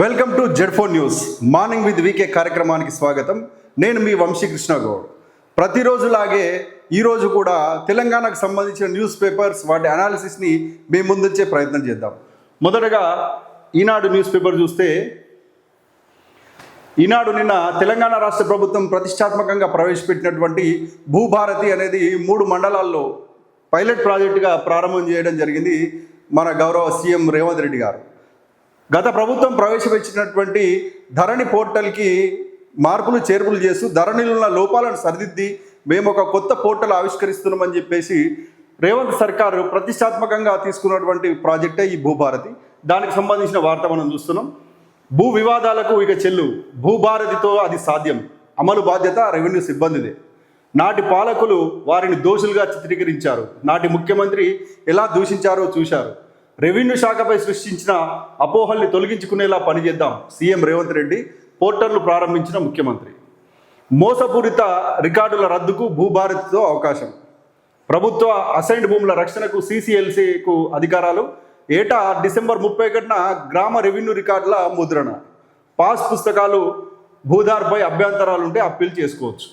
Welcome to Z four news morning with VK కార్యక్రమానికి స్వాగతం. నేను మీ వంశీకృష్ణ గౌడ్. ప్రతిరోజులాగే ఈరోజు కూడా తెలంగాణకు సంబంధించిన న్యూస్ పేపర్స్ వాటి అనాలిసిస్ని మేము ముందుంచే ప్రయత్నం చేద్దాం. మొదటగా ఈనాడు న్యూస్ పేపర్ చూస్తే ఈనాడు నిన్న తెలంగాణ రాష్ట్ర ప్రభుత్వం ప్రతిష్టాత్మకంగా ప్రవేశపెట్టినటువంటి భూభారతి అనేది మూడు మండలాల్లో పైలట్ ప్రాజెక్టుగా ప్రారంభం చేయడం జరిగింది మన గౌరవ సీఎం రేవంత్ రెడ్డి గారు. గత ప్రభుత్వం ప్రవేశపెట్టినటువంటి ధరణి పోర్టల్కి మార్పులు చేర్పులు చేస్తూ ధరణిలో ఉన్న లోపాలను సరిదిద్ది మేము ఒక కొత్త పోర్టల్ ఆవిష్కరిస్తున్నామని చెప్పేసి రేవంత్ సర్కారు ప్రతిష్టాత్మకంగా తీసుకున్నటువంటి ప్రాజెక్టే ఈ భూభారతి. దానికి సంబంధించిన వార్త మనం చూస్తున్నాం. భూ వివాదాలకు ఇక చెల్లు. భూభారతితో అది సాధ్యం. అమలు బాధ్యత రెవెన్యూ సిబ్బందిదే. నాటి పాలకులు వారిని దోషులుగా చిత్రీకరించారు. నాటి ముఖ్యమంత్రి ఎలా దూషించారో చూశారు. రెవెన్యూ శాఖపై సృష్టించిన అపోహల్ని తొలగించుకునేలా పనిచేద్దాం సీఎం రేవంత్ రెడ్డి పోర్టల్ను ప్రారంభించిన ముఖ్యమంత్రి. మోసపూరిత రికార్డుల రద్దుకు భూభారతితో అవకాశం. ప్రభుత్వ అసైన్డ్ భూముల రక్షణకు సీసీఎల్సీకు అధికారాలు. ఏటా డిసెంబర్ ముప్పై ఒకటిన గ్రామ రెవెన్యూ రికార్డుల ముద్రణ. పాస్ పుస్తకాలు భూధార్పై అభ్యంతరాలుంటే అప్పీల్ చేసుకోవచ్చు.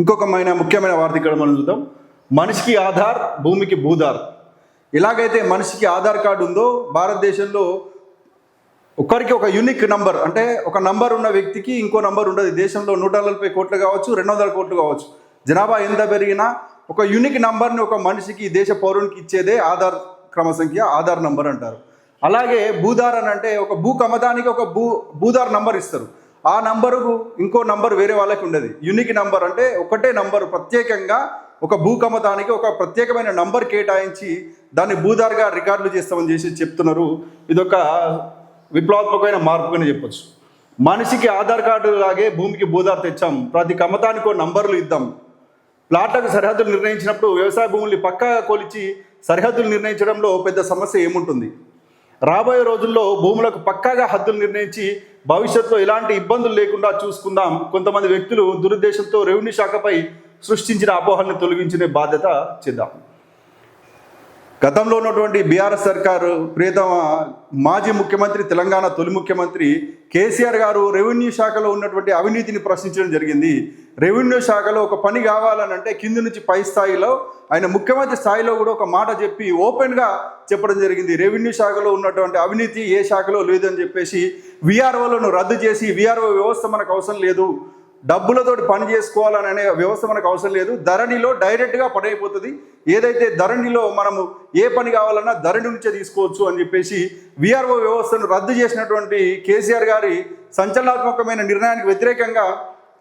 ఇంకొక మైన ముఖ్యమైన వార్త ఇక్కడ మనం చూద్దాం. మనిషికి ఆధార్ భూమికి భూధార్. ఎలాగైతే మనిషికి ఆధార్ కార్డు ఉందో భారతదేశంలో ఒకరికి ఒక యూనిక్ నంబర్ అంటే ఒక నంబర్ ఉన్న వ్యక్తికి ఇంకో నంబర్ ఉండదు. దేశంలో నూట నలభై కోట్లు కావచ్చు రెండు వందల కోట్లు కావచ్చు. జనాభా ఎంత పెరిగినా ఒక యూనిక్ నంబర్ని ఒక మనిషికి దేశ పౌరునికి ఇచ్చేదే ఆధార్ క్రమ సంఖ్య ఆధార్ నంబర్ అంటారు. అలాగే భూధార్ అని అంటే ఒక భూ కమతానికి ఒక భూ భూధార్ నంబర్ ఇస్తారు. ఆ నంబరు ఇంకో నంబర్ వేరే వాళ్ళకి ఉండదు. యూనిక్ నంబర్ అంటే ఒకటే నంబరు ప్రత్యేకంగా ఒక భూకమతానికి ఒక ప్రత్యేకమైన నంబర్ కేటాయించి దాన్ని భూధార్గా రికార్డులు చేస్తామని చేసి చెప్తున్నారు. ఇదొక విప్లవాత్మకమైన మార్పుగానే చెప్పొచ్చు. మనిషికి ఆధార్ కార్డు లాగే భూమికి భూధార్ తెచ్చాం. ప్రతి కమతానికి నంబర్లు ఇద్దాం. ప్లాట్లకు సరిహద్దులు నిర్ణయించినప్పుడు వ్యవసాయ భూముల్ని పక్కాగా కొలిచి సరిహద్దులు నిర్ణయించడంలో పెద్ద సమస్య ఏముంటుంది? రాబోయే రోజుల్లో భూములకు పక్కాగా హద్దులు నిర్ణయించి భవిష్యత్తులో ఎలాంటి ఇబ్బందులు లేకుండా చూసుకుందాం. కొంతమంది వ్యక్తులు దురుద్దేశంతో రెవెన్యూ శాఖపై సృష్టించిన అపోహల్ని తొలగించిన బాధ్యత చేద్దాం. గతంలో ఉన్నటువంటి బీఆర్ఎస్ సర్కారు ప్రియతమ మాజీ ముఖ్యమంత్రి తెలంగాణ తొలి ముఖ్యమంత్రి కేసీఆర్ గారు రెవెన్యూ శాఖలో ఉన్నటువంటి అవినీతిని ప్రశ్నించడం జరిగింది. రెవెన్యూ శాఖలో ఒక పని కావాలనంటే కింది నుంచి పై స్థాయిలో ఆయన ముఖ్యమంత్రి స్థాయిలో కూడా ఒక మాట చెప్పి ఓపెన్గా చెప్పడం జరిగింది. రెవెన్యూ శాఖలో ఉన్నటువంటి అవినీతి ఏ శాఖలో లేదని చెప్పేసి విఆర్ఓలను రద్దు చేసి విఆర్ఓ వ్యవస్థ మనకు అవసరం లేదు. డబ్బులతోటి పని చేసుకోవాలని అనే వ్యవస్థ మనకు అవసరం లేదు. ధరణిలో డైరెక్ట్గా పని అయిపోతుంది ఏదైతే ధరణిలో మనము ఏ పని కావాలన్నా ధరణి నుంచే తీసుకోవచ్చు అని చెప్పేసి విఆర్ఓ వ్యవస్థను రద్దు చేసినటువంటి కేసీఆర్ గారి సంచలనాత్మకమైన నిర్ణయానికి వ్యతిరేకంగా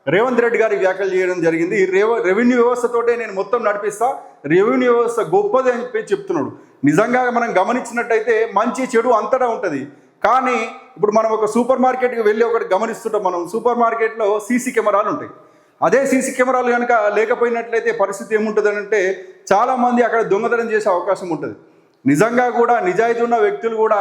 రేవంత్ రెడ్డి గారి వ్యాఖ్యలు చేయడం జరిగింది. రేవ రెవెన్యూ వ్యవస్థతోటే నేను మొత్తం నడిపిస్తా. రెవెన్యూ వ్యవస్థ గొప్పది అని చెప్పి చెప్తున్నాడు. నిజంగా మనం గమనించినట్టయితే మంచి చెడు అంతటా ఉంటుంది. కానీ ఇప్పుడు మనం ఒక సూపర్ మార్కెట్కి వెళ్ళి ఒకటి గమనిస్తుంటాం మనం. సూపర్ మార్కెట్లో సీసీ కెమెరాలు ఉంటాయి. అదే సీసీ కెమెరాలు కనుక లేకపోయినట్లయితే పరిస్థితి ఏముంటుంది అంటే చాలామంది అక్కడ దొంగతనం చేసే అవకాశం ఉంటుంది. నిజంగా కూడా నిజాయితీ ఉన్న వ్యక్తులు కూడా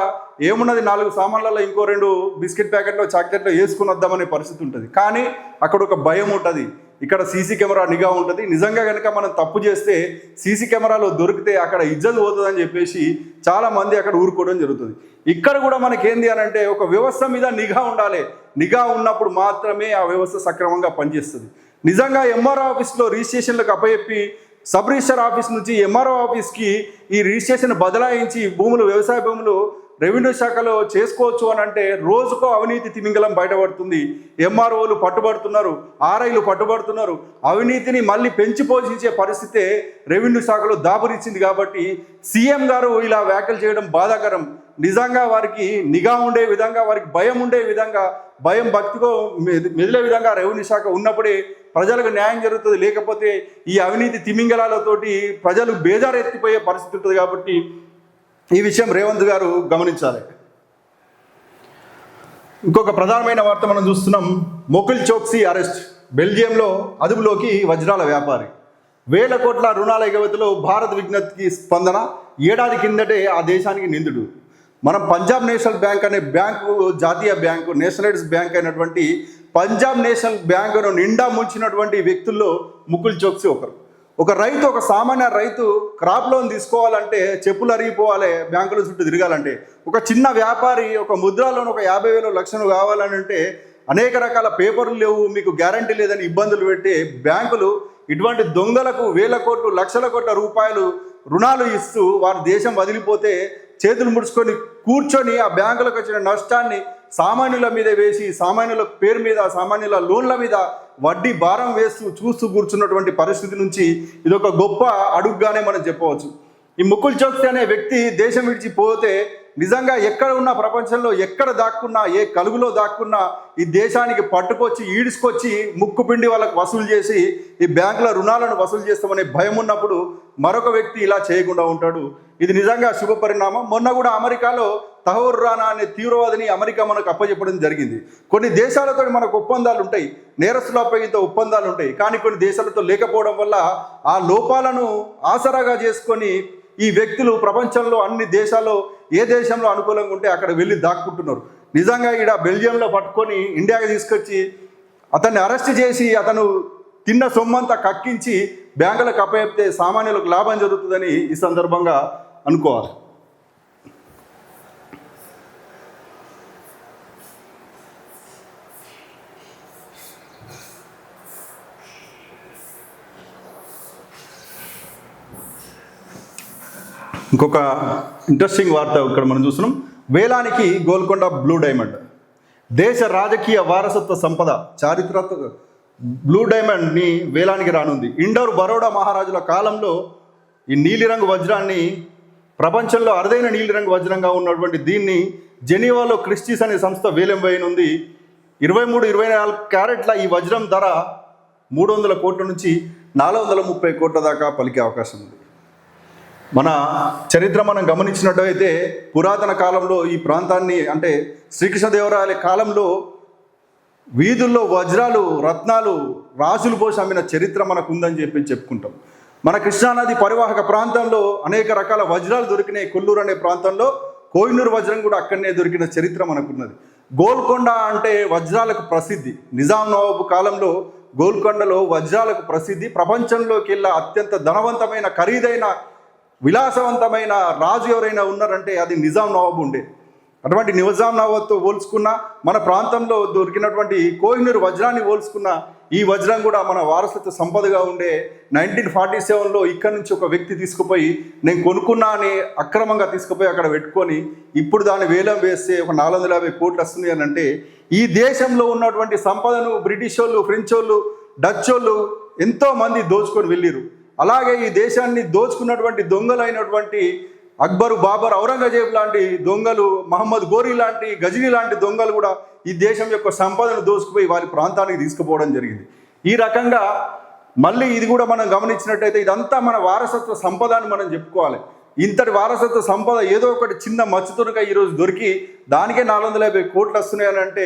ఏమున్నది నాలుగు సామాన్లలో ఇంకో రెండు బిస్కెట్ ప్యాకెట్లో చాక్లెట్లో వేసుకుని వద్దామనే పరిస్థితి ఉంటుంది. కానీ అక్కడ ఒక భయం ఉంటుంది. ఇక్కడ సీసీ కెమెరా నిఘా ఉంటుంది. నిజంగా కనుక మనం తప్పు చేస్తే సీసీ కెమెరాలో దొరికితే అక్కడ ఇజ్జత్ పోతుందని చెప్పేసి చాలా మంది అక్కడ ఊరుకోవడం జరుగుతుంది. ఇక్కడ కూడా మనకేంది అని అంటే ఒక వ్యవస్థ మీద నిఘా ఉండాలి. నిఘా ఉన్నప్పుడు మాత్రమే ఆ వ్యవస్థ సక్రమంగా పనిచేస్తుంది. నిజంగా ఎంఆర్ఓ ఆఫీస్లో రిజిస్ట్రేషన్లకు అప్పచెప్పి సబ్ రిజిస్టర్ ఆఫీస్ నుంచి ఎంఆర్ఓ ఆఫీస్కి ఈ రిజిస్ట్రేషన్ బదలాయించి భూములు వ్యవసాయ భూములు రెవెన్యూ శాఖలో చేసుకోవచ్చు అని అంటే రోజుకో అవినీతి తిమింగలం బయటపడుతుంది. ఎంఆర్ఓలు పట్టుబడుతున్నారు ఆర్ఐలు పట్టుబడుతున్నారు. అవినీతిని మళ్ళీ పెంచి పోషించే పరిస్థితే రెవెన్యూ శాఖలో దాపురిచ్చింది కాబట్టి సీఎం గారు ఇలా వ్యాఖ్యలు చేయడం బాధాకరం. నిజంగా వారికి నిఘా ఉండే విధంగా వారికి భయం ఉండే విధంగా భయం భక్తితో మెది- మెదిలే విధంగా రెవెన్యూ శాఖ ఉన్నప్పుడే ప్రజలకు న్యాయం జరుగుతుంది. లేకపోతే ఈ అవినీతి తిమింగలాలతోటి ప్రజలు బేజారెత్తిపోయే పరిస్థితి ఉంటుంది కాబట్టి ఈ విషయం రేవంత్ గారు గమనించాలి. ఇంకొక ప్రధానమైన వార్త మనం చూస్తున్నాం. మొకుల్ చోక్సీ అరెస్ట్. బెల్జియంలో అదుపులోకి వజ్రాల వ్యాపారి. వేల కోట్ల రుణాల ఎగవతిలో భారత్ విజ్ఞప్తికి స్పందన. ఏడాది కిందటే ఆ దేశానికి నిందుడు. మనం పంజాబ్ నేషనల్ బ్యాంక్ అనే బ్యాంకు జాతీయ బ్యాంకు నేషనలైజ్డ్ బ్యాంక్ అయినటువంటి పంజాబ్ నేషనల్ బ్యాంకును నిండా ముంచినటువంటి వ్యక్తుల్లో ముకుల్ చోక్సీ ఒకరు. ఒక రైతు ఒక సామాన్య రైతు క్రాప్ లోన్ తీసుకోవాలంటే చెప్పులు అరిగిపోవాలి బ్యాంకుల చుట్టూ తిరగాలంటే. ఒక చిన్న వ్యాపారి ఒక ముద్రా లోన్ ఒక యాభై వేలు లక్షలు కావాలని అంటే అనేక రకాల పేపర్లు లేవు మీకు గ్యారంటీ లేదని ఇబ్బందులు పెట్టి బ్యాంకులు ఇటువంటి దొంగలకు వేల కోట్లు లక్షల కోట్ల రూపాయలు రుణాలు ఇస్తూ వారి దేశం వదిలిపోతే చేతులు ముడుచుకొని కూర్చొని ఆ బ్యాంకులకు వచ్చిన నష్టాన్ని సామాన్యుల మీద వేసి సామాన్యుల పేరు మీద సామాన్యుల లోన్ల మీద వడ్డీ భారం వేస్తూ చూస్తూ కూర్చున్నటువంటి పరిస్థితి నుంచి ఇది ఒక గొప్ప అడుగుగానే మనం చెప్పవచ్చు. ఈ ముకుల్ చోక్సి అనే వ్యక్తి దేశం విడిచిపోతే నిజంగా ఎక్కడ ఉన్న ప్రపంచంలో ఎక్కడ దాక్కున్నా ఏ కలుగులో దాక్కున్నా ఈ దేశానికి పట్టుకొచ్చి ఈడ్చుకొచ్చి ముక్కు పిండి వాళ్ళకు వసూలు చేసి ఈ బ్యాంకుల రుణాలను వసూలు చేస్తామనే భయం ఉన్నప్పుడు మరొక వ్యక్తి ఇలా చేయకుండా ఉంటాడు. ఇది నిజంగా శుభ పరిణామం. మొన్న కూడా అమెరికాలో తహూర్ రానా అనే తీవ్రవాదిని అమెరికా మనకు అప్పచెప్పడం జరిగింది. కొన్ని దేశాలతో మనకు ఒప్పందాలు ఉంటాయి. నేరస్తులపై ఇంత ఒప్పందాలు ఉంటాయి. కానీ కొన్ని దేశాలతో లేకపోవడం వల్ల ఆ లోపాలను ఆసరాగా చేసుకొని ఈ వ్యక్తులు ప్రపంచంలో అన్ని దేశాల్లో ఏ దేశంలో అనుకూలంగా ఉంటే అక్కడ వెళ్ళి దాక్కుంటున్నారు. నిజంగా ఈడ బెల్జియంలో పట్టుకొని ఇండియాకి తీసుకొచ్చి అతన్ని అరెస్ట్ చేసి అతను తిన్న సొమ్మంతా కక్కించి బ్యాంకులకు అప్పచెప్తే సామాన్యులకు లాభం జరుగుతుందని ఈ సందర్భంగా అనుకోవాలి. ఇంకొక ఇంట్రెస్టింగ్ వార్త ఇక్కడ మనం చూస్తున్నాం. వేలానికి గోల్కొండ బ్లూ డైమండ్. దేశ రాజకీయ వారసత్వ సంపద చారిత్రాత్మక బ్లూ డైమండ్ని వేలానికి రానుంది. ఇండోర్ బరోడా మహారాజుల కాలంలో ఈ నీలిరంగు వజ్రాన్ని ప్రపంచంలో అరుదైన నీలిరంగు వజ్రంగా ఉన్నటువంటి దీన్ని జెనీవాలో క్రిస్టీస్ అనే సంస్థ వేలం వేయనుంది. ఇరవై మూడు ఇరవై నాలుగు క్యారెట్ల ఈ వజ్రం ధర మూడు వందల కోట్ల నుంచి నాలుగు వందల ముప్పై కోట్ల దాకా పలికే అవకాశం ఉంది. మన చరిత్ర మనం గమనించినట్టయితే పురాతన కాలంలో ఈ ప్రాంతాన్ని అంటే శ్రీకృష్ణదేవరాయల కాలంలో వీధుల్లో వజ్రాలు రత్నాలు రాజులు పోసి అమ్మిన చరిత్ర మనకు ఉందని చెప్పి చెప్పుకుంటాం. మన కృష్ణానది పరివాహక ప్రాంతంలో అనేక రకాల వజ్రాలు దొరికినాయి. కొల్లూరు అనే ప్రాంతంలో కోయినూరు వజ్రం కూడా అక్కడనే దొరికిన చరిత్ర మనకున్నది. గోల్కొండ అంటే వజ్రాలకు ప్రసిద్ధి. నిజాం నవాబు కాలంలో గోల్కొండలో వజ్రాలకు ప్రసిద్ధి. ప్రపంచంలోకి వెళ్ళా అత్యంత ధనవంతమైన ఖరీదైన విలాసవంతమైన రాజు ఎవరైనా ఉన్నారంటే అది నిజాం నవాబు ఉండే. అటువంటి నిజాం నవాబ్తో పోల్చుకున్న మన ప్రాంతంలో దొరికినటువంటి కోహినూరు వజ్రాన్ని పోల్చుకున్న ఈ వజ్రం కూడా మన వారసత్వ సంపదగా ఉండే నైన్టీన్ ఫార్టీ సెవెన్లో ఇక్కడ నుంచి ఒక వ్యక్తి తీసుకుపోయి నేను కొనుక్కున్నా అని అక్రమంగా తీసుకుపోయి అక్కడ పెట్టుకొని ఇప్పుడు దాన్ని వేలం వేస్తే ఒక నాలుగు వందల యాభై కోట్లు వస్తుంది అని అంటే ఈ దేశంలో ఉన్నటువంటి సంపదను బ్రిటిష్ వాళ్ళు ఫ్రెంచ్ వాళ్ళు డచ్ వాళ్ళు ఎంతో మంది దోచుకొని వెళ్ళిరు అలాగే ఈ దేశాన్ని దోచుకున్నటువంటి దొంగలైనటువంటి అక్బరు బాబర్ ఔరంగజేబ్ లాంటి దొంగలు మహమ్మద్ గోరీ లాంటి గజనీ లాంటి దొంగలు కూడా ఈ దేశం యొక్క సంపదను దోసుకుపోయి వారి ప్రాంతానికి తీసుకుపోవడం జరిగింది. ఈ రకంగా మళ్ళీ ఇది కూడా మనం గమనించినట్టయితే ఇదంతా మన వారసత్వ సంపద అని మనం చెప్పుకోవాలి. ఇంతటి వారసత్వ సంపద ఏదో ఒకటి చిన్న మచ్చుతునక ఈరోజు దొరికి దానికే నాలుగు వందల యాభై కోట్లు వస్తున్నాయని అంటే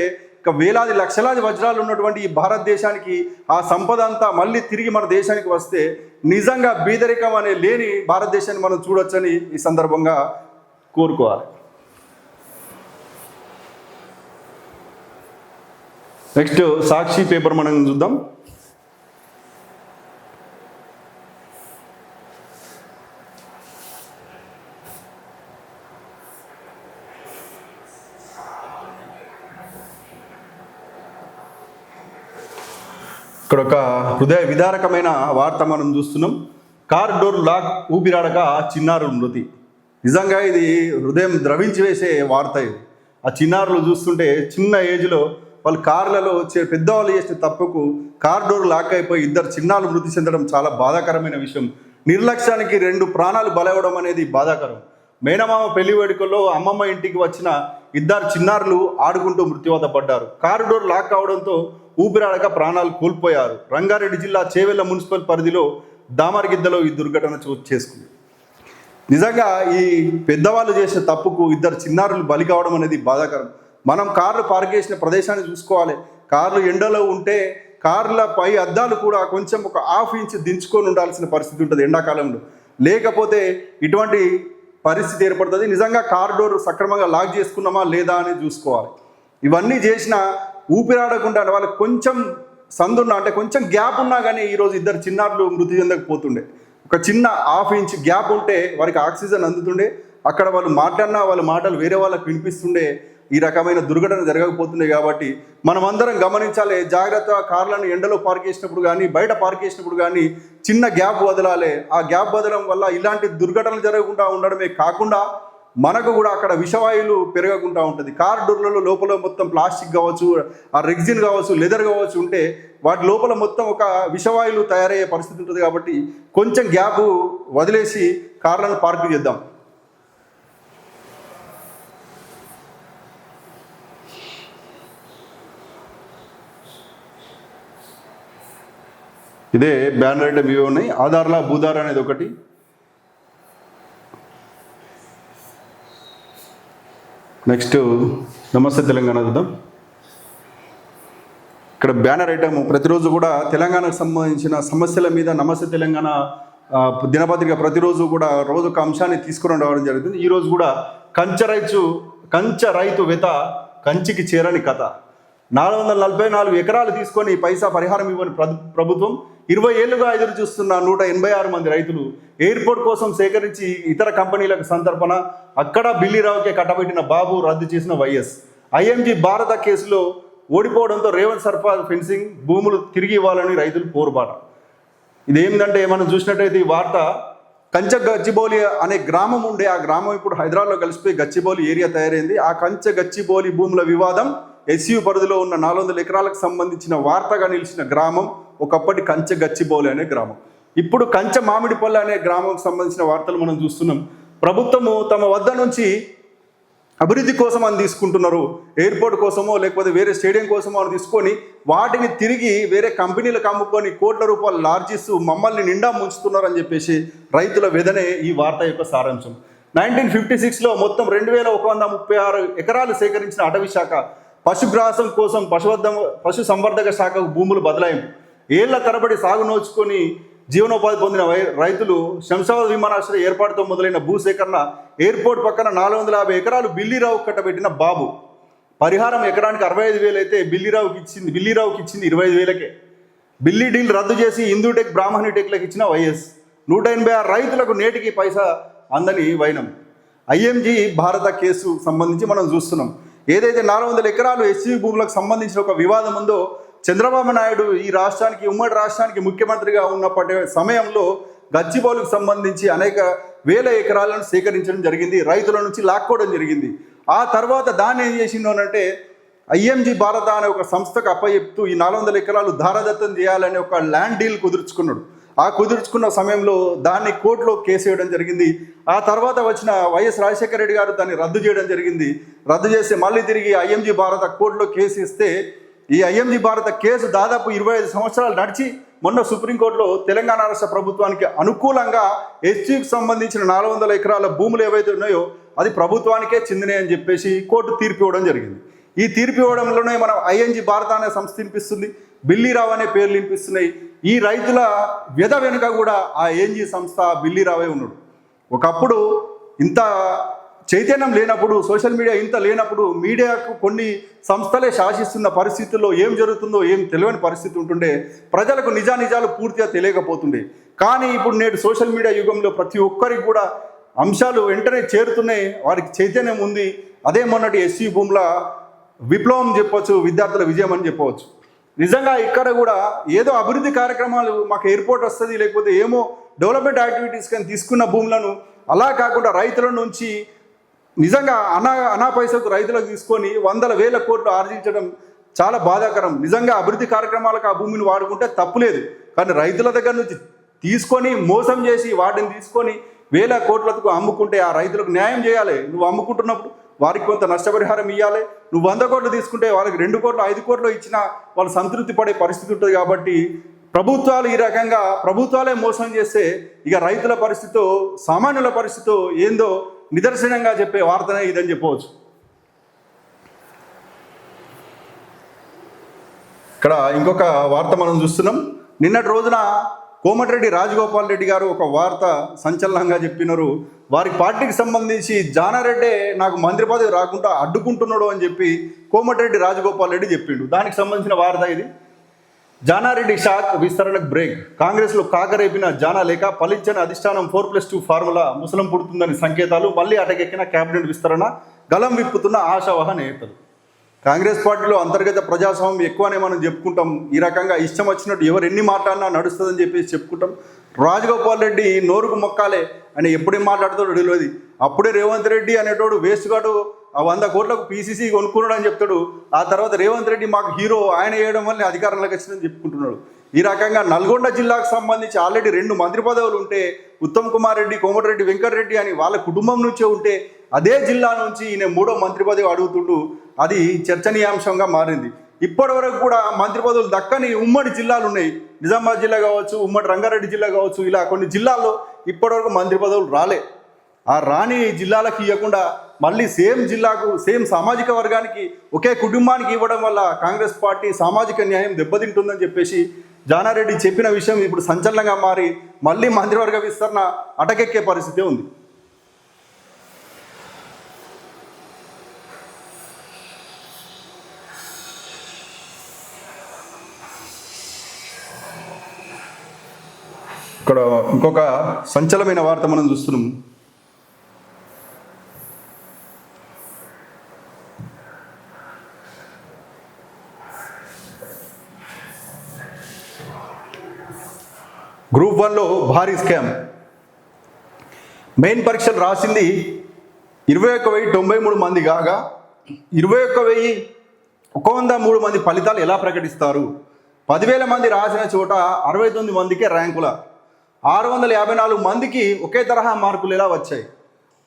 వేలాది లక్షలాది వజ్రాలు ఉన్నటువంటి ఈ భారతదేశానికి ఆ సంపద అంతా మళ్ళీ తిరిగి మన దేశానికి వస్తే నిజంగా బీదరికం అనే లేని భారతదేశాన్ని మనం చూడొచ్చని ఈ సందర్భంగా కోరుకోవాలి. నెక్స్ట్ సాక్షి పేపర్ మనం చూద్దాం. ఇక్కడ ఒక హృదయ విదారకమైన వార్త మనం చూస్తున్నాం. కార్ డోర్ లాక్ ఊపిరాడక చిన్నారుల మృతి. నిజంగా ఇది హృదయం ద్రవించి వేసే వార్త ఇది. ఆ చిన్నారులు చూస్తుంటే చిన్న ఏజ్లో వాళ్ళు కార్లలో వచ్చే పెద్దవాళ్ళు చేసిన తప్పుకు కార్ డోర్ లాక్ అయిపోయి ఇద్దరు చిన్నారులు మృతి చెందడం చాలా బాధాకరమైన విషయం. నిర్లక్ష్యానికి రెండు ప్రాణాలు బలవడం అనేది బాధాకరం. మేనమామ పెళ్ళి వేడుకల్లో అమ్మమ్మ ఇంటికి వచ్చిన ఇద్దరు చిన్నారులు ఆడుకుంటూ మృత్యువాత పడ్డారు. కారు డోర్ లాక్ కావడంతో ఊపిరాడక ప్రాణాలు కోల్పోయారు. రంగారెడ్డి జిల్లా చేవెళ్ళ మున్సిపల్ పరిధిలో దామరగిద్దలో ఈ దుర్ఘటన చోటు చేసుకుంది. నిజంగా ఈ పెద్దవాళ్ళు చేసిన తప్పుకు ఇద్దరు చిన్నారులు బలి కావడం అనేది బాధాకరం. మనం కార్లు పార్క్ చేసిన ప్రదేశాన్ని చూసుకోవాలి. కార్లు ఎండలో ఉంటే కార్ల పై అద్దాలు కూడా కొంచెం ఒక హాఫ్ ఇంచ్ దించుకొని ఉండాల్సిన పరిస్థితి ఉంటుంది ఎండాకాలంలో. లేకపోతే ఇటువంటి పరిస్థితి ఏర్పడుతుంది. నిజంగా కార్ డోర్ సక్రమంగా లాక్ చేసుకున్నామా లేదా అని చూసుకోవాలి. ఇవన్నీ చేసిన ఊపిరాడకుండా వాళ్ళకి కొంచెం సందున్నా అంటే కొంచెం గ్యాప్ ఉన్నా కానీ ఈరోజు ఇద్దరు చిన్నారులు మృతి చెందకపోతుండే ఒక చిన్న హాఫ్ ఇంచ్ గ్యాప్ ఉంటే వారికి ఆక్సిజన్ అందుతుండే. అక్కడ వాళ్ళు మాట్లాడినా వాళ్ళ మాటలు వేరే వాళ్ళకి వినిపిస్తుండే. ఈ రకమైన దుర్ఘటన జరగకపోతుంది కాబట్టి మనం అందరం గమనించాలి జాగ్రత్త కార్లను ఎండలో పార్క్ చేసినప్పుడు కానీ బయట పార్క్ చేసినప్పుడు కానీ చిన్న గ్యాప్ వదలాలి. ఆ గ్యాప్ వదలడం వల్ల ఇలాంటి దుర్ఘటనలు జరగకుండా ఉండడమే కాకుండా మనకు కూడా అక్కడ విషవాయువులు పెరగకుండా ఉంటుంది. కార్ డోర్లలో లోపల మొత్తం ప్లాస్టిక్ కావచ్చు ఆ రెగ్జిన్ కావచ్చు లెదర్ కావచ్చు ఉంటే వాటి లోపల మొత్తం ఒక విషవాయువులు తయారయ్యే పరిస్థితి ఉంటుంది కాబట్టి కొంచెం గ్యాప్ వదిలేసి కార్లను పార్క్ చేద్దాం. ఇదే బ్యానర్ ఐటమ్ ఇవి ఉన్నాయి. ఆధార్లా భూధార అనేది ఒకటి. నెక్స్ట్ నమస్తే తెలంగాణ చూద్దాం. ఇక్కడ బ్యానర్ ఐటమ్ ప్రతిరోజు కూడా తెలంగాణకు సంబంధించిన సమస్యల మీద నమస్తే తెలంగాణ దినపత్రిక ప్రతిరోజు కూడా రోజు ఒక అంశాన్ని తీసుకుని రావడం జరుగుతుంది. ఈరోజు కూడా కంచ రైతు కంచ రైతు వెత కంచికి చేరని కథ. నాలుగు వందల నలభై నాలుగు ఎకరాలు తీసుకొని పైసా పరిహారం ఇవ్వని ప్రభుత్వం ఇరవై ఏళ్ళుగా ఎదురు చూస్తున్న నూట ఎనభై ఆరు మంది రైతులు ఎయిర్పోర్ట్ కోసం సేకరించి ఇతర కంపెనీలకు సంతర్పణ. అక్కడ బిల్లీరావుకే కట్టబెట్టిన బాబు రద్దు చేసిన వైఎస్. ఐఎంజీ భారత కేసులో ఓడిపోవడంతో రేవంత్ సర్ఫార్ ఫెన్సింగ్ భూములు తిరిగి ఇవ్వాలని రైతులు పోరుబాట. ఇదేంటంటే మనం చూసినట్టయితే ఈ వార్త కంచ గచ్చిబౌలి అనే గ్రామం ఉండే ఆ గ్రామం ఇప్పుడు హైదరాబాద్లో కలిసిపోయి గచ్చిబౌలి ఏరియా తయారైంది. ఆ కంచ గచ్చిబౌలి భూముల వివాదం ఎస్యూ పరిధిలో ఉన్న నాలుగు వందల ఎకరాలకు సంబంధించిన వార్తగా నిలిచిన గ్రామం. ఒకప్పటి కంచె గచ్చిబౌలి అనే గ్రామం. ఇప్పుడు కంచె మామిడిపల్లి అనే గ్రామం సంబంధించిన వార్తలు మనం చూస్తున్నాం. ప్రభుత్వము తమ వద్ద నుంచి అభివృద్ధి కోసం అని తీసుకుంటున్నారు. ఎయిర్పోర్ట్ కోసమో లేకపోతే వేరే స్టేడియం కోసమో అని తీసుకొని వాటిని తిరిగి వేరే కంపెనీలకు అమ్ముకొని కోట్ల రూపాయలు లార్జిస్తూ మమ్మల్ని నిండా ముంచుతున్నారు అని చెప్పేసి రైతుల వేదనే ఈ వార్త యొక్క సారాంశం. నైన్టీన్ ఫిఫ్టీ సిక్స్లో మొత్తం రెండు వేల ఒక వంద ముప్పై ఆరు ఎకరాలు సేకరించిన అటవీ శాఖ పశుగ్రాసం కోసం పశువర్ధ పశు సంవర్ధక శాఖకు భూములు బదలాయింపు. ఏళ్ళ తరబడి సాగు నోచుకొని జీవనోపాధి పొందిన వై- రైతులు శంషాబాద్ విమానాశ్రయ ఏర్పాటుతో మొదలైన భూసేకరణ ఎయిర్పోర్ట్ పక్కన నాలుగు వందల యాభై ఎకరాలు బిల్లీరావు కట్టబెట్టిన బాబు. పరిహారం ఎకరానికి అరవై ఐదు వేలు అయితే బిల్లీరావుకి ఇచ్చింది బిల్లీరావుకి ఇచ్చింది ఇరవై ఐదు వేలకే. బిల్లీ డీల్ రద్దు చేసి హిందూ టెక్ బ్రాహ్మణి టెక్లకు ఇచ్చిన వైఎస్. నూట ఎనభై ఆరు రైతులకు నేటికి పైసా అందని వైనం. ఐఎంజీ భారత కేసు సంబంధించి మనం చూస్తున్నాం. ఏదైతే నాలుగు వందల ఎకరాలు ఎస్సీ భూములకు సంబంధించిన ఒక వివాదం ఉందో చంద్రబాబు నాయుడు ఈ రాష్ట్రానికి ఉమ్మడి రాష్ట్రానికి ముఖ్యమంత్రిగా ఉన్నప్పటి సమయంలో గచ్చిబౌలికి సంబంధించి అనేక వేల ఎకరాలను సేకరించడం జరిగింది రైతుల నుంచి లాక్కోవడం జరిగింది. ఆ తర్వాత దాన్ని ఏం చేసిండు అంటే ఐఎంజీ భారత అనే ఒక సంస్థకు అప్పచెప్తూ ఈ నాలుగు వందల ఎకరాలు ధారదత్తం చేయాలనే ఒక ల్యాండ్ డీల్ కుదుర్చుకున్నాడు. ఆ కుదుర్చుకున్న సమయంలో దాన్ని కోర్టులో కేసు వేయడం జరిగింది. ఆ తర్వాత వచ్చిన వైఎస్ రాజశేఖర రెడ్డి గారు దాన్ని రద్దు చేయడం జరిగింది. రద్దు చేసి మళ్ళీ తిరిగి ఐఎంజీ భారత కోర్టులో కేసు ఇస్తే ఈ ఐఎంజీ భారత కేసు దాదాపు ఇరవై ఐదు సంవత్సరాలు నడిచి మొన్న సుప్రీంకోర్టులో తెలంగాణ రాష్ట్ర ప్రభుత్వానికి అనుకూలంగా ఎస్టీకి సంబంధించిన నాలుగు వందల ఎకరాల భూములు ఏవైతే ఉన్నాయో అది ప్రభుత్వానికే చెందినాయి అని చెప్పేసి కోర్టు తీర్పు ఇవ్వడం జరిగింది. ఈ తీర్పు ఇవ్వడంలోనే మనం ఐఎన్జి భారత అనే సంస్థ వినిపిస్తుంది బిల్లీరావు అనే పేర్లు వినిపిస్తున్నాయి. ఈ రైతుల వ్యధ వెనుక కూడా ఆ ఏఎన్జి సంస్థ బిల్లీరావే ఉన్నాడు. ఒకప్పుడు ఇంత చైతన్యం లేనప్పుడు సోషల్ మీడియా ఇంత లేనప్పుడు మీడియాకు కొన్ని సంస్థలే శాసిస్తున్న పరిస్థితుల్లో ఏం జరుగుతుందో ఏం తెలియని పరిస్థితి ఉంటుండే ప్రజలకు నిజానిజాలు పూర్తిగా తెలియకపోతుండే. కానీ ఇప్పుడు నేడు సోషల్ మీడియా యుగంలో ప్రతి ఒక్కరికి కూడా అంశాలు వెంటనే చేరుతున్నాయి వారికి చైతన్యం ఉంది. అదే మొన్నటి ఎస్సీ భూముల విప్లవం చెప్పవచ్చు విద్యార్థుల విజయం అని చెప్పవచ్చు. నిజంగా ఇక్కడ కూడా ఏదో అభివృద్ధి కార్యక్రమాలు మాకు ఎయిర్పోర్ట్ వస్తుంది లేకపోతే ఏమో డెవలప్మెంట్ యాక్టివిటీస్ కానీ తీసుకున్న భూములను అలా కాకుండా రైతుల నుంచి నిజంగా అనా అనా పైసలకు రైతులకు తీసుకొని వందల వేల కోట్లు ఆర్జించడం చాలా బాధాకరం. నిజంగా అభివృద్ధి కార్యక్రమాలకు ఆ భూమిని వాడుకుంటే తప్పులేదు కానీ రైతుల దగ్గర నుంచి తీసుకొని మోసం చేసి వాటిని తీసుకొని వేల కోట్లకు అమ్ముకుంటే ఆ రైతులకు న్యాయం చేయాలి. నువ్వు అమ్ముకుంటున్నప్పుడు వారికి కొంత నష్టపరిహారం ఇవ్వాలి నువ్వు వంద కోట్లు తీసుకుంటే వాళ్ళకి రెండు కోట్లు ఐదు కోట్లు ఇచ్చినా వాళ్ళు సంతృప్తి పడే పరిస్థితి ఉంటుంది కాబట్టి ప్రభుత్వాలు ఈ రకంగా ప్రభుత్వాలే మోసం చేస్తే ఇక రైతుల పరిస్థితితో సామాన్యుల పరిస్థితితో ఏందో నిదర్శనంగా చెప్పే వార్తనే ఇదని చెప్పవచ్చు. ఇక్కడ ఇంకొక వార్త మనం చూస్తున్నాం. నిన్నటి రోజున కోమటిరెడ్డి రాజగోపాల్ రెడ్డి గారు ఒక వార్త సంచలనంగా చెప్పినారు. వారి పార్టీకి సంబంధించి జానారెడ్డే నాకు మంత్రి పదవి రాకుండా అడ్డుకుంటున్నాడు అని చెప్పి కోమటిరెడ్డి రాజగోపాల్ రెడ్డి చెప్పిండు. దానికి సంబంధించిన వార్త ఇది. జానారెడ్డి షాక్ విస్తరణకు బ్రేక్. కాంగ్రెస్లో కాకరేపిన జానా లేక ఫలించని అధిష్టానం ఫోర్ ప్లస్ టూ ఫార్ములా ముసలం పుడుతుందని సంకేతాలు మళ్ళీ అటకెక్కిన కేబినెట్ విస్తరణ గలం విప్పుతున్న ఆశావహ నేతలు. కాంగ్రెస్ పార్టీలో అంతర్గత ప్రజాస్వామ్యం ఎక్కువనే మనం చెప్పుకుంటాం. ఈ రకంగా ఇష్టం వచ్చినట్టు ఎవరు ఎన్ని మాట్లాడినా నడుస్తుందని చెప్పేసి చెప్పుకుంటాం. రాజగోపాల్ రెడ్డి నోరుకు మొక్కాలే అని ఎప్పుడేం మాట్లాడతాడో తెలియదు. అప్పుడే రేవంత్ రెడ్డి అనేటోడు వేస్ట్ గాడు ఆ వంద కోట్లకు పీసీసీ కొనుక్కున్నాడు అని చెప్తాడు. ఆ తర్వాత రేవంత్ రెడ్డి మాకు హీరో ఆయన వేయడం వల్ల అధికారంలోకి వచ్చిందని చెప్పుకుంటున్నాడు. ఈ రకంగా నల్గొండ జిల్లాకు సంబంధించి ఆల్రెడీ రెండు మంత్రి పదవులు ఉంటే ఉత్తమ్ కుమార్ రెడ్డి కోమటిరెడ్డి వెంకటరెడ్డి అని వాళ్ళ కుటుంబం నుంచే ఉంటే అదే జిల్లా నుంచి ఈయన మూడో మంత్రి పదవి అడుగుతుంటూ అది చర్చనీయాంశంగా మారింది. ఇప్పటి వరకు కూడా మంత్రి పదవులు దక్కని ఉమ్మడి జిల్లాలు ఉన్నాయి. నిజామాబాద్ జిల్లా కావచ్చు ఉమ్మడి రంగారెడ్డి జిల్లా కావచ్చు ఇలా కొన్ని జిల్లాల్లో ఇప్పటివరకు మంత్రి పదవులు రాలే. ఆ రాని జిల్లాలకు ఇవ్వకుండా మళ్ళీ సేమ్ జిల్లాకు సేమ్ సామాజిక వర్గానికి ఒకే కుటుంబానికి ఇవ్వడం వల్ల కాంగ్రెస్ పార్టీ సామాజిక న్యాయం దెబ్బతింటుందని చెప్పేసి జానారెడ్డి చెప్పిన విషయం ఇప్పుడు సంచలనంగా మారి మళ్ళీ మంత్రివర్గ విస్తరణ అటకెక్కే పరిస్థితి ఉంది. ఇక్కడ ఇంకొక సంచలమైన వార్త మనం చూస్తున్నాం. గ్రూప్ వన్లో భారీ స్కామ్. మెయిన్ పరీక్షలు రాసింది ఇరవై ఒక్క వెయ్యి తొంభై మూడు మంది కాగా ఇరవై ఒక్క వెయ్యి ఒక వంద మూడు మంది ఫలితాలు ఎలా ప్రకటిస్తారు? పదివేల మంది రాసిన చోట అరవై తొమ్మిది మందికే ర్యాంకుల. ఆరు వందల యాభై నాలుగు మందికి ఒకే తరహా మార్కులు ఎలా వచ్చాయి?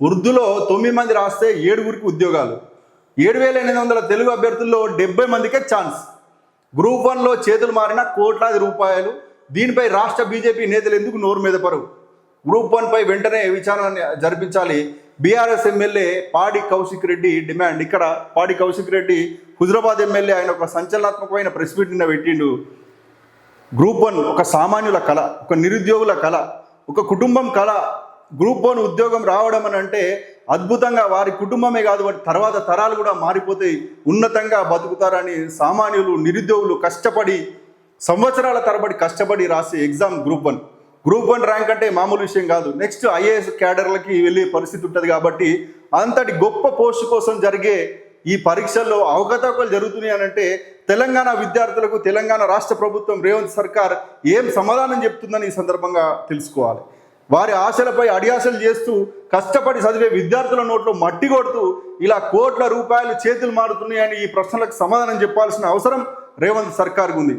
ఉర్దూలో తొమ్మిది మంది రాస్తే ఏడుగురికి ఉద్యోగాలు. ఏడు వేల ఎనిమిది వందల తెలుగు అభ్యర్థుల్లో డెబ్బై మందికే ఛాన్స్. గ్రూప్ వన్లో చేతులు మారిన కోట్లాది రూపాయలు దీనిపై రాష్ట్ర బీజేపీ నేతలు ఎందుకు నోరు మీద పరు గ్రూప్ వన్పై వెంటనే విచారణ జరిపించాలి. బీఆర్ఎస్ ఎమ్మెల్యే పాడి కౌశిక్ రెడ్డి డిమాండ్. ఇక్కడ పాడి కౌశిక్ రెడ్డి హుజరాబాద్ ఎమ్మెల్యే ఆయన ఒక సంచలనాత్మకమైన ప్రెస్ మీట్ నిన్న పెట్టిండు. గ్రూప్ వన్ ఒక సామాన్యుల కళ ఒక నిరుద్యోగుల కళ ఒక కుటుంబం కళ. గ్రూప్ వన్ ఉద్యోగం రావడం అని అంటే అద్భుతంగా వారి కుటుంబమే కాదు వారి తర్వాత తరాలు కూడా మారిపోతాయి ఉన్నతంగా బతుకుతారని సామాన్యులు నిరుద్యోగులు కష్టపడి సంవత్సరాల తరబడి కష్టపడి రాసే exam group one. Group one rank అంటే మామూలు విషయం కాదు. నెక్స్ట్ ఐఏఎస్ క్యాడర్లకి వెళ్ళే పరిస్థితి ఉంటుంది కాబట్టి అంతటి గొప్ప పోస్ట్ కోసం జరిగే ఈ పరీక్షల్లో అవకతవకలు జరుగుతున్నాయి అని అంటే తెలంగాణ విద్యార్థులకు తెలంగాణ రాష్ట్ర ప్రభుత్వం రేవంత్ సర్కార్ ఏం సమాధానం చెప్తుందని ఈ సందర్భంగా తెలుసుకోవాలి. వారి ఆశలపై అడియాశలు చేస్తూ కష్టపడి చదివే విద్యార్థుల నోట్లో మట్టి కొడుతూ ఇలా కోట్ల రూపాయలు చేతులు మారుతున్నాయని ఈ ప్రశ్నలకు సమాధానం చెప్పాల్సిన అవసరం రేవంత్ సర్కార్కు ఉంది.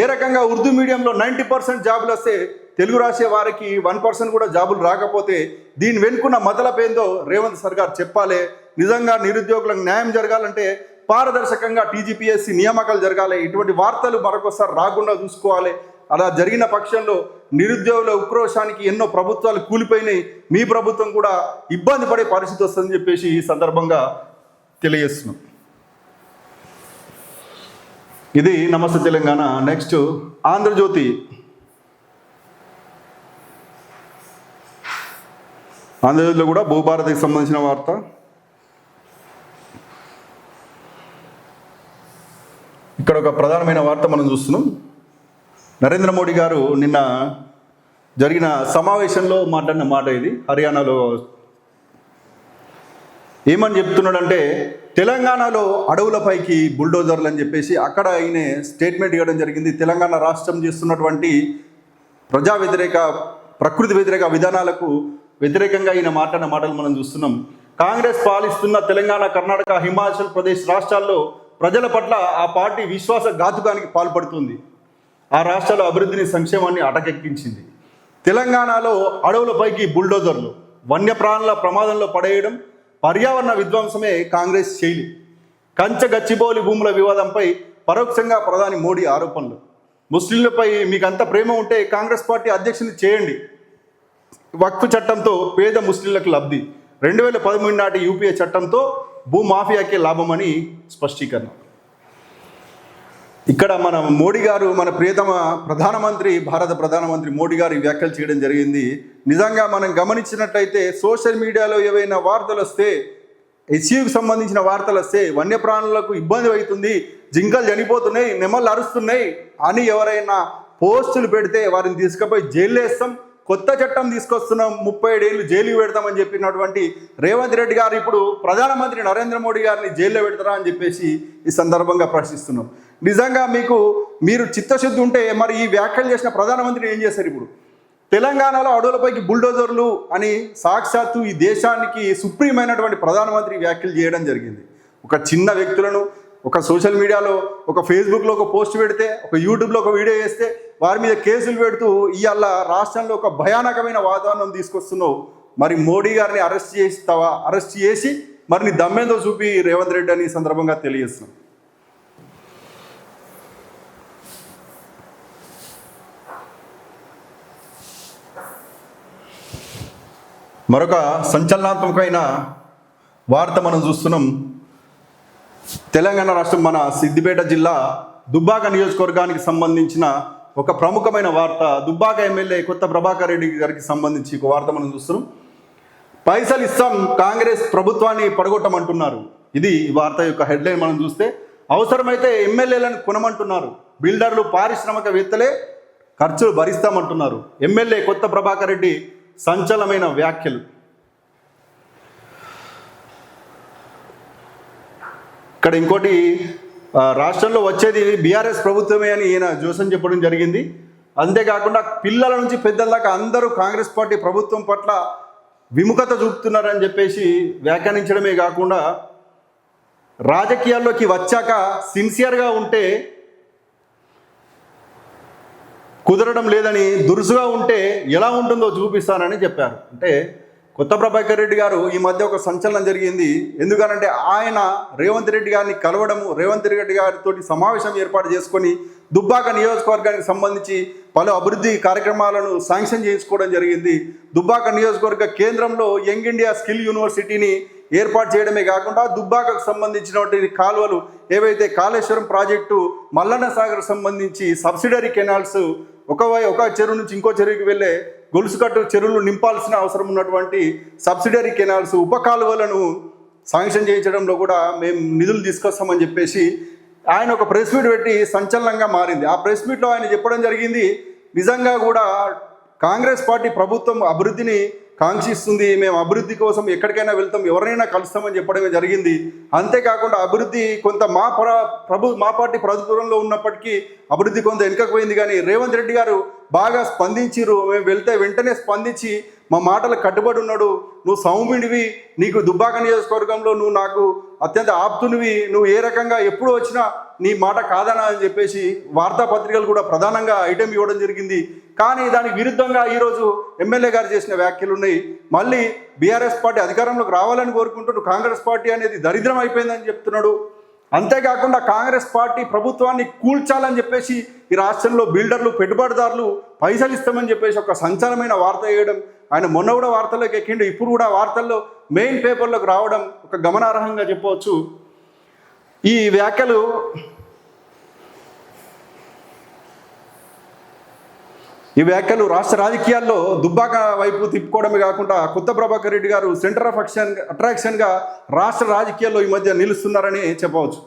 ఏ రకంగా ఉర్దూ మీడియంలో నైంటీ పర్సెంట్ జాబులు వస్తే తెలుగు రాసే వారికి వన్ పర్సెంట్ కూడా జాబులు రాకపోతే దీని వెనుకున్న మతలపేందో రేవంత్ సర్కార్ చెప్పాలి. నిజంగా నిరుద్యోగులకు న్యాయం జరగాలంటే పారదర్శకంగా టీజీపీఎస్సీ నియామకాలు జరగాలి. ఇటువంటి వార్తలు మరొకసారి రాకుండా చూసుకోవాలి. అలా జరిగిన పక్షంలో నిరుద్యోగుల ఉక్రోషానికి ఎన్నో ప్రభుత్వాలు కూలిపోయినాయి. మీ ప్రభుత్వం కూడా ఇబ్బంది పడే పరిస్థితి వస్తుందని చెప్పేసి ఈ సందర్భంగా తెలియజేస్తున్నాం. ఇది నమస్తే తెలంగాణ. నెక్స్ట్ ఆంధ్రజ్యోతి. ఆంధ్రజ్యోతిలో కూడా భూభారతికి సంబంధించిన వార్త. ఇక్కడ ఒక ప్రధానమైన వార్త మనం చూస్తున్నాం. నరేంద్ర మోడీ గారు నిన్న జరిగిన సమావేశంలో మాట్లాడిన మాట ఇది హర్యానాలో. ఏమని చెప్తున్నాడంటే తెలంగాణలో అడవులపైకి బుల్డోజర్లు అని చెప్పేసి అక్కడ ఆయన స్టేట్మెంట్ ఇవ్వడం జరిగింది. తెలంగాణ రాష్ట్రం చేస్తున్నటువంటి ప్రజా వ్యతిరేక ప్రకృతి వ్యతిరేక విధానాలకు వ్యతిరేకంగా ఈయన మాట్లాడిన మాటలు మనం చూస్తున్నాం. కాంగ్రెస్ పాలిస్తున్న తెలంగాణ కర్ణాటక హిమాచల్ ప్రదేశ్ రాష్ట్రాల్లో ప్రజల పట్ల ఆ పార్టీ విశ్వాస ఘాతుకానికి పాల్పడుతుంది. ఆ రాష్ట్రాల అభివృద్ధిని సంక్షేమాన్ని అటకెక్కించింది. తెలంగాణలో అడవులపైకి బుల్డోజర్లు వన్యప్రాణుల ప్రమాదంలో పడేయడం పర్యావరణ విధ్వంసమే కాంగ్రెస్ శైలి. కంచ గచ్చిబౌలి భూముల వివాదంపై పరోక్షంగా ప్రధాని మోడీ ఆరోపణలు. ముస్లింలపై మీకు అంత ప్రేమ ఉంటే కాంగ్రెస్ పార్టీ అధ్యక్షుని చేయండి. వక్ఫ్ చట్టంతో పేద ముస్లింలకు లబ్ధి. రెండు వేల పదమూడు నాటి యూపీఏ చట్టంతో భూమాఫియాకే లాభమని స్పష్టీకరణ. ఇక్కడ మన మోడీ గారు మన ప్రియతమ ప్రధానమంత్రి భారత ప్రధానమంత్రి మోడీ గారు వ్యాఖ్యలు చేయడం జరిగింది. నిజంగా మనం గమనించినట్లయితే సోషల్ మీడియాలో ఏవైనా వార్తలు వస్తే ఎస్యూకి సంబంధించిన వార్తలు వస్తే వన్యప్రాణులకు ఇబ్బంది అవుతుంది జింకలు చనిపోతున్నాయి నెమళ్ళు అరుస్తున్నాయి అని ఎవరైనా పోస్టులు పెడితే వారిని తీసుకుపోయి జైలు వేస్తాం కొత్త చట్టం తీసుకొస్తున్నాం ముప్పై ఏళ్ళు జైలుకి పెడతామని చెప్పినటువంటి రేవంత్ రెడ్డి గారు ఇప్పుడు ప్రధానమంత్రి నరేంద్ర మోడీ గారిని జైల్లో పెడతారా అని చెప్పేసి ఈ సందర్భంగా ప్రశ్నిస్తున్నాం. నిజంగా మీకు మీరు చిత్తశుద్ధి ఉంటే మరి ఈ వ్యాఖ్యలు చేసిన ప్రధానమంత్రి ఏం చేశారు ఇప్పుడు? తెలంగాణలో అడవులపైకి బుల్డోజర్లు అని సాక్షాత్తు ఈ దేశానికి సుప్రీమైనటువంటి ప్రధానమంత్రి వ్యాఖ్యలు చేయడం జరిగింది. ఒక చిన్న వ్యక్తులను ఒక సోషల్ మీడియాలో ఒక ఫేస్బుక్లో ఒక పోస్ట్ పెడితే ఒక యూట్యూబ్లో ఒక వీడియో వేస్తే వారి మీద కేసులు పెడుతూ ఇవాళ రాష్ట్రంలో ఒక భయానకమైన వాతావరణం తీసుకొస్తున్నావు. మరి మోడీ గారిని అరెస్ట్ చేస్తావా? అరెస్ట్ చేసి మరి నీ దమ్మేందో చూపి రేవంత్ రెడ్డి అని సందర్భంగా తెలియజేస్తున్నాం. మరొక సంచలనాత్మకమైన వార్త మనం చూస్తున్నాం. తెలంగాణ రాష్ట్రం మన సిద్దిపేట జిల్లా దుబ్బాక నియోజకవర్గానికి సంబంధించిన ఒక ప్రముఖమైన వార్త దుబ్బాక ఎమ్మెల్యే కొత్త ప్రభాకర్ రెడ్డి గారికి సంబంధించి ఒక వార్త మనం చూస్తున్నాం. పైసలు ఇస్తాం కాంగ్రెస్ ప్రభుత్వాన్ని పడగొట్టమంటున్నారు. ఇది వార్త యొక్క హెడ్లైన్ మనం చూస్తే అవసరమైతే ఎమ్మెల్యేలను కొనమంటున్నారు. బిల్డర్లు పారిశ్రామికవేత్తలే ఖర్చులు భరిస్తామంటున్నారు. ఎమ్మెల్యే కొత్త ప్రభాకర్ రెడ్డి సంచలమైన వ్యాఖ్యలు. ఇక్కడ ఇంకోటి రాష్ట్రంలో వచ్చేది బీఆర్ఎస్ ప్రభుత్వమే అని ఈయన జోసన్ చెప్పడం జరిగింది. అంతేకాకుండా పిల్లల నుంచి పెద్దల దాకా అందరూ కాంగ్రెస్ పార్టీ ప్రభుత్వం పట్ల విముఖత చూపుతున్నారని చెప్పేసి వ్యాఖ్యానించడమే కాకుండా రాజకీయాల్లోకి వచ్చాక సిన్సియర్గా ఉంటే కుదరడం లేదని దురుసుగా ఉంటే ఎలా ఉంటుందో చూపిస్తానని చెప్పారు. అంటే కొత్త ప్రభాకర్ రెడ్డి గారు ఈ మధ్య ఒక సంచలనం జరిగింది. ఎందుకనంటే ఆయన రేవంత్ రెడ్డి గారిని కలవడము రేవంత్ రెడ్డి గారితో సమావేశం ఏర్పాటు చేసుకొని దుబ్బాక నియోజకవర్గానికి సంబంధించి పలు అభివృద్ధి కార్యక్రమాలను శాంక్షన్ చేయించుకోవడం జరిగింది. దుబ్బాక నియోజకవర్గ కేంద్రంలో యంగ్ ఇండియా స్కిల్ యూనివర్సిటీని ఏర్పాటు చేయడమే కాకుండా దుబ్బాకకు సంబంధించినటువంటి కాలువలు ఏవైతే కాళేశ్వరం ప్రాజెక్టు మల్లన్న సాగర్ సంబంధించి సబ్సిడరీ కెనాల్స్ ఒక ఒక చెరువు నుంచి ఇంకో చెరువుకి వెళ్ళే గొలుసుకట్టు చెరువులు నింపాల్సిన అవసరం ఉన్నటువంటి సబ్సిడరీ కెనాల్స్ ఉప కాలువలను శాంక్షన్ చేయించడంలో కూడా మేము నిధులు తీసుకొస్తామని చెప్పేసి ఆయన ఒక ప్రెస్ మీట్ పెట్టి సంచలనంగా మారింది. ఆ ప్రెస్ మీట్లో ఆయన చెప్పడం జరిగింది నిజంగా కూడా కాంగ్రెస్ పార్టీ ప్రభుత్వం అభివృద్ధిని కాంక్షిస్తుంది. మేము అభివృద్ధి కోసం ఎక్కడికైనా వెళ్తాం ఎవరినైనా కలుస్తామని చెప్పడమే జరిగింది. అంతేకాకుండా అభివృద్ధి కొంత మా ప్ర ప్రభు మా పార్టీ ప్రభుత్వంలో ఉన్నప్పటికీ అభివృద్ధి కొంత వెనుకపోయింది కానీ రేవంత్ రెడ్డి గారు బాగా స్పందించిరు మేము వెళ్తే వెంటనే స్పందించి మా మాటలకు కట్టుబడి ఉన్నాడు. నువ్వు సౌమ్యుడివి నీకు దుబ్బాక నియోజకవర్గంలో నువ్వు నాకు అత్యంత ఆప్తునివి. నువ్వు ఏ రకంగా ఎప్పుడు వచ్చినా నీ మాట కాదనా అని చెప్పేసి వార్తాపత్రికలు కూడా ప్రధానంగా ఐటెం ఇవ్వడం జరిగింది. కానీ దానికి విరుద్ధంగా ఈరోజు ఎమ్మెల్యే గారు చేసిన వ్యాఖ్యలు ఉన్నాయి. మళ్ళీ బీఆర్ఎస్ పార్టీ అధికారంలోకి రావాలని కోరుకుంటున్నాడు. కాంగ్రెస్ పార్టీ అనేది దరిద్రం అయిపోయిందని చెప్తున్నాడు. అంతేకాకుండా కాంగ్రెస్ పార్టీ ప్రభుత్వాన్ని కూల్చాలని చెప్పేసి ఈ రాష్ట్రంలో బిల్డర్లు పెట్టుబడిదారులు పైసలు ఇస్తామని చెప్పేసి ఒక సంచలనమైన వార్త వేయడం ఆయన మొన్న కూడా వార్తల్లోకి ఎక్కిండు ఇప్పుడు కూడా వార్తల్లో మెయిన్ పేపర్లోకి రావడం ఒక గమనార్హంగా చెప్పవచ్చు. ఈ వ్యాఖ్యలు ఈ వ్యాఖ్యలు రాష్ట్ర రాజకీయాల్లో దుబ్బాక వైపు తిప్పుకోవడమే కాకుండా కొత్త ప్రభాకర్ రెడ్డి గారు సెంటర్ ఆఫ్ అక్షన్ అట్రాక్షన్గా రాష్ట్ర రాజకీయాల్లో ఈ మధ్య నిలుస్తున్నారని చెప్పవచ్చు.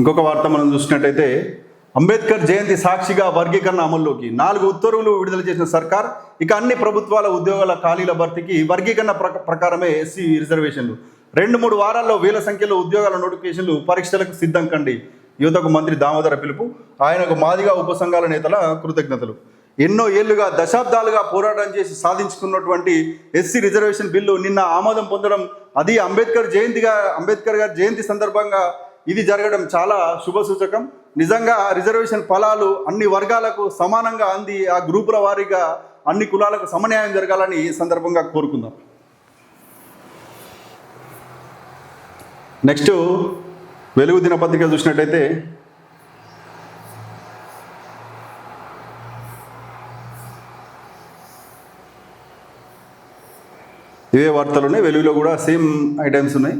ఇంకొక వార్త మనం చూసినట్టయితే అంబేద్కర్ జయంతి సాక్షిగా వర్గీకరణ అమల్లోకి నాలుగు ఉత్తర్వులు విడుదల చేసిన సర్కార్ ఇక అన్ని ప్రభుత్వాల ఉద్యోగాల ఖాళీల భర్తీకి వర్గీకరణ ప్రక- ప్రకారమే ఎస్సీ రిజర్వేషన్లు. రెండు మూడు వారాల్లో వేల సంఖ్యలో ఉద్యోగాల నోటిఫికేషన్లు పరీక్షలకు సిద్ధం కండి. యువతకు మంత్రి దామోదర పిలుపు ఆయనకు మాదిగా ఉపసంఘాల నేతల కృతజ్ఞతలు. ఎన్నో ఏళ్ళుగా దశాబ్దాలుగా పోరాటం చేసి సాధించుకున్నటువంటి ఎస్సీ రిజర్వేషన్ బిల్లు నిన్న ఆమోదం పొందడం అది అంబేద్కర్ జయంతిగా అంబేద్కర్ గారి జయంతి సందర్భంగా ఇది జరగడం చాలా శుభ సూచకం. నిజంగా రిజర్వేషన్ ఫలాలు అన్ని వర్గాలకు సమానంగా అంది ఆ గ్రూపుల వారీగా అన్ని కులాలకు సమన్యాయం జరగాలని ఈ సందర్భంగా కోరుకుందాం. నెక్స్ట్ వెలుగు దినపత్రిక చూసినట్టయితే ఇవే వార్తలు ఉన్నాయి వెలుగులో కూడా సేమ్ ఐటమ్స్ ఉన్నాయి.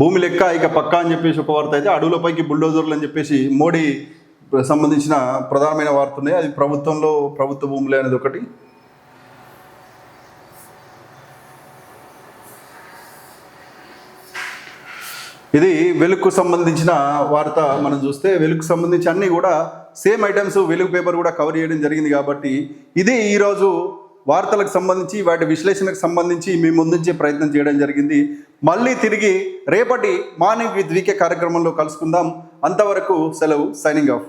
భూమి లెక్క ఇక పక్కా అని చెప్పేసి ఒక వార్త అయితే అడవులపైకి బుల్డోజర్లు అని చెప్పేసి మోడీ సంబంధించిన ప్రధానమైన వార్త ఉన్నాయి. అది ప్రభుత్వంలో ప్రభుత్వ భూములే అనేది ఒకటి. ఇది వెలుగుకు సంబంధించిన వార్త మనం చూస్తే వెలుగుకు సంబంధించి అన్నీ కూడా సేమ్ ఐటమ్స్ వెలుగు పేపర్ కూడా కవర్ చేయడం జరిగింది కాబట్టి ఇది ఈరోజు వార్తలకు సంబంధించి వాటి విశ్లేషణకు సంబంధించి మేము ముందుంచే ప్రయత్నం చేయడం జరిగింది. మళ్ళీ తిరిగి రేపటి మార్నింగ్ విత్ వీకే కార్యక్రమంలో కలుసుకుందాం. అంతవరకు సెలవు సైనింగ్ ఆఫ్.